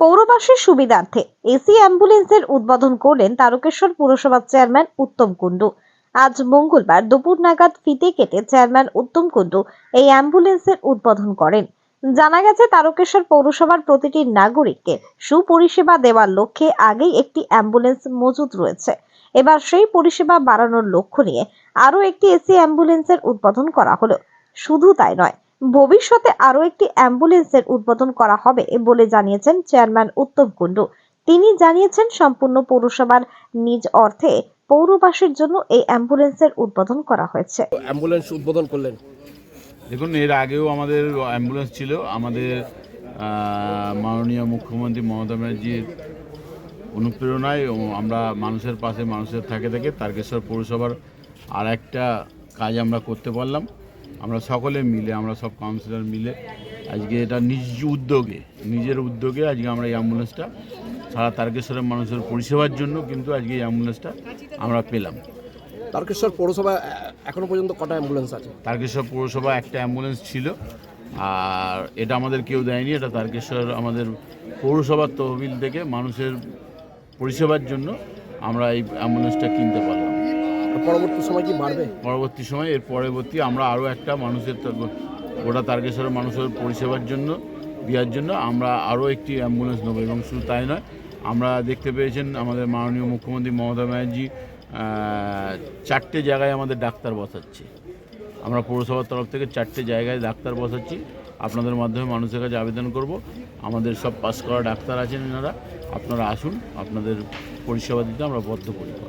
পৌরবাসীর সুবিধার্থে এসি অ্যাম্বুলেন্সের উদ্বোধন করলেন তারকেশ্বর পুরসভার চেয়ারম্যান উত্তম কুণ্ডু। আজ মঙ্গলবার দুপুর নাগাদ ফিতে কেটে চেয়ারম্যান উত্তম কুণ্ডু এই অ্যাম্বুলেন্সের উদ্বোধন করেন। জানা গেছে, তারকেশ্বর পৌরসভার প্রতিটি নাগরিককে সুপরিষেবা দেওয়ার লক্ষ্যে আগেই একটি অ্যাম্বুলেন্স মজুদ রয়েছে। এবার সেই পরিষেবা বাড়ানোর লক্ষ্য নিয়ে আরও একটি এসি অ্যাম্বুলেন্সের উদ্বোধন করা হলো। শুধু তাই নয় ভবিষ্যতে আরও একটি অ্যাম্বুলেন্সের উদ্বোধন করা হবে বলে জানিয়েছেন চেয়ারম্যান উত্তম কুণ্ডু। তিনি জানিয়েছেন সম্পূর্ণ পৌরসভার নিজ অর্থে পৌরবাসীর জন্য এই অ্যাম্বুলেন্সের উদ্বোধন করা হয়েছে। অ্যাম্বুলেন্স উদ্বোধন করলেন। দেখুন এর আগেও আমাদের অ্যাম্বুলেন্স ছিল। আমাদের মাননীয় মুখ্যমন্ত্রী মমতা ব্যানার্জির অনুপ্রেরণায় ও আমরা মানুষের পাশে মানুষের থাকে থেকে তারকেশ্বর পৌরসভার আর একটা কাজ আমরা করতে পারলাম। আমরা সকলে মিলে আমরা সব কাউন্সিলর মিলে আজকে এটা নিজ উদ্যোগে নিজের উদ্যোগে আজকে আমরা এই অ্যাম্বুলেন্সটা সারা তারকেশ্বরের মানুষের পরিষেবার জন্য কিন্তু আজকে এই অ্যাম্বুলেন্সটা আমরা পেলাম। তারকেশ্বর পৌরসভা এ- এখনও পর্যন্ত কটা অ্যাম্বুলেন্স আছে? তারকেশ্বর পৌরসভা একটা অ্যাম্বুলেন্স ছিল আর এটা আমাদের কেউ দেয়নি এটা তারকেশ্বর আমাদের পৌরসভার তহবিল থেকে মানুষের পরিষেবার জন্য আমরা এই অ্যাম্বুলেন্সটা কিনতে পারলাম। পরবর্তী সময় কি বাড়বে? পরবর্তী সময়, এর পরবর্তী আমরা আরও একটা মানুষের গোটা তারকেশ্বরের মানুষের পরিষেবার জন্য, দেওয়ার জন্য আমরা আরও একটি অ্যাম্বুলেন্স নেব এবং শুধু তাই নয়, আমরা দেখতে পেয়েছেন আমাদের মাননীয় মুখ্যমন্ত্রী মমতা ব্যানার্জি চারটে জায়গায় আমাদের ডাক্তার বসাচ্ছে। আমরা পৌরসভার তরফ থেকে চারটে জায়গায় ডাক্তার বসাচ্ছি। আপনাদের মাধ্যমে মানুষের কাছে আবেদন করব। আমাদের সব পাস করা ডাক্তার আছেন এনারা। আপনারা আসুন, আপনাদের পরিষেবা দিতে আমরা বদ্ধপরিকর।